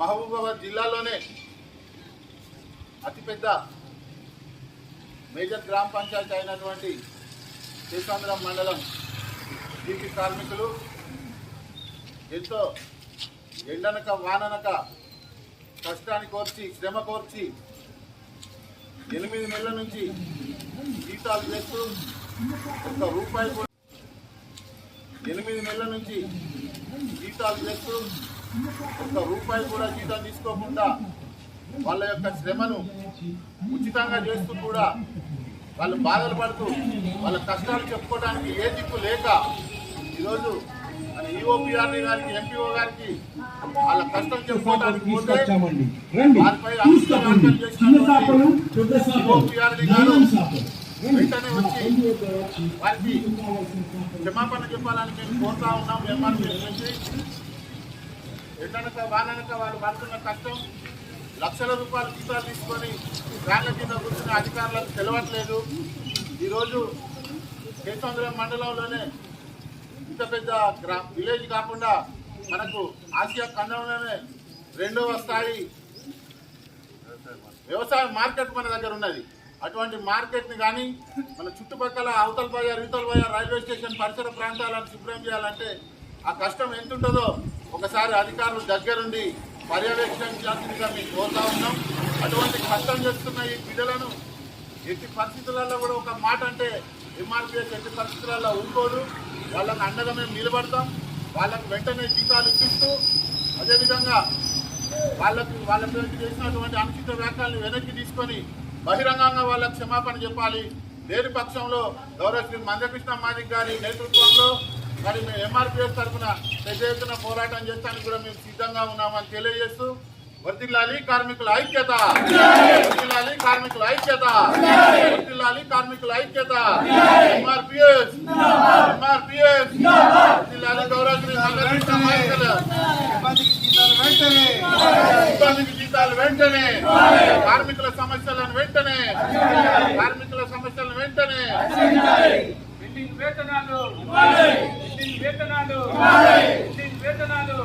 మహబూబాబాద్ జిల్లాలోనే అతిపెద్ద మేజర్ గ్రామ పంచాయతీ అయినటువంటి శ్రీకాంధ్రం మండలం దీపి కార్మికులు. ఎంతో ఎండనక వాననక కష్టాన్ని కోర్చి శ్రమ కోర్చి ఎనిమిది నెలల నుంచి జీతాలు చేస్తూ ఒక్క రూపాయి కూడా ఎనిమిది నెలల నుంచి జీతాలు చేస్తూ ఒక్క రూపాయి కూడా జీతం తీసుకోకుండా వాళ్ళ యొక్క శ్రమను ఉచితంగా చేస్తూ కూడా వాళ్ళు బాధలు పడుతూ వాళ్ళ కష్టాలు చెప్పుకోవడానికి ఏ దిక్కు లేక ఈరోజు మన ఈఓపీఆర్డీ గారికి ఎంపీఓ గారికి వాళ్ళ కష్టం చెప్పుకోవడానికి పోతే వారిపై గారి వెంటనే వచ్చి వారికి క్షమాపణ చెప్పాలని మేము కోరుతా ఉన్నాం ఎంఆర్పీఎస్ నుంచి ఎండనక వాననక వాళ్ళు పడుతున్న కష్టం లక్షల రూపాయలు జీతాలు తీసుకొని ఫ్యాన్ల కింద కూర్చున్న అధికారులకు తెలవట్లేదు. ఈరోజు కేశవంతరం మండలంలోనే ఇంత పెద్ద గ్రా విలేజ్ కాకుండా మనకు ఆసియా ఖండంలోనే రెండవ స్థాయి వ్యవసాయ మార్కెట్ మన దగ్గర ఉన్నది. అటువంటి మార్కెట్ని కానీ మన చుట్టుపక్కల అవతల బజార్ ఇవతల బజార్ రైల్వే స్టేషన్ పరిసర ప్రాంతాలను శుభ్రం చేయాలంటే ఆ కష్టం ఎంత ఉంటుందో ఒకసారి అధికారులు దగ్గరుండి పర్యవేక్షించాల్సిందిగా మేము కోరుతా ఉన్నాం. అటువంటి కష్టం చేస్తున్న ఈ బిడ్డలను ఎట్టి పరిస్థితులలో కూడా ఒక మాట అంటే ఎంఆర్పిఎస్ ఎట్టి పరిస్థితులలో ఊరుకోదు వాళ్ళకు అండగా మేము నిలబడతాం. వాళ్ళకు వెంటనే జీతాలు ఇప్పిస్తూ అదేవిధంగా వాళ్ళకి వాళ్ళ మీద చేసినటువంటి అనుచిత వ్యాఖ్యలను వెనక్కి తీసుకొని బహిరంగంగా వాళ్ళకు క్షమాపణ చెప్పాలి. లేని పక్షంలో గౌరవ శ్రీ మందకృష్ణ మాదిక్ గారి నేతృత్వంలో మరి మేము ఎంఆర్పిఎస్ తరఫున పెద్ద ఎత్తున పోరాటం చేస్తానికి కూడా మేము సిద్ధంగా ఉన్నామని తెలియజేస్తూ వర్దిల్లాలి కార్మికుల ఐక్యత. వర్దిల్లాలి కార్మికుల ఐక్యత. వర్దిల్లాలి కార్మికుల ఐక్యత. ఎంఆర్పిఎస్ ఎంఆర్పిఎస్ వర్దిల్లాలి గౌరవ శ్రీ మందకృష్ణ మాదిక్ గారు. జీతాలు వెంటనే. కార్మికుల సమస్యలను వెంటనే కార్మికుల సమస్యలను వెంటనే బిల్డింగ్ వేతనాలు వేతనాలు వేతనాలు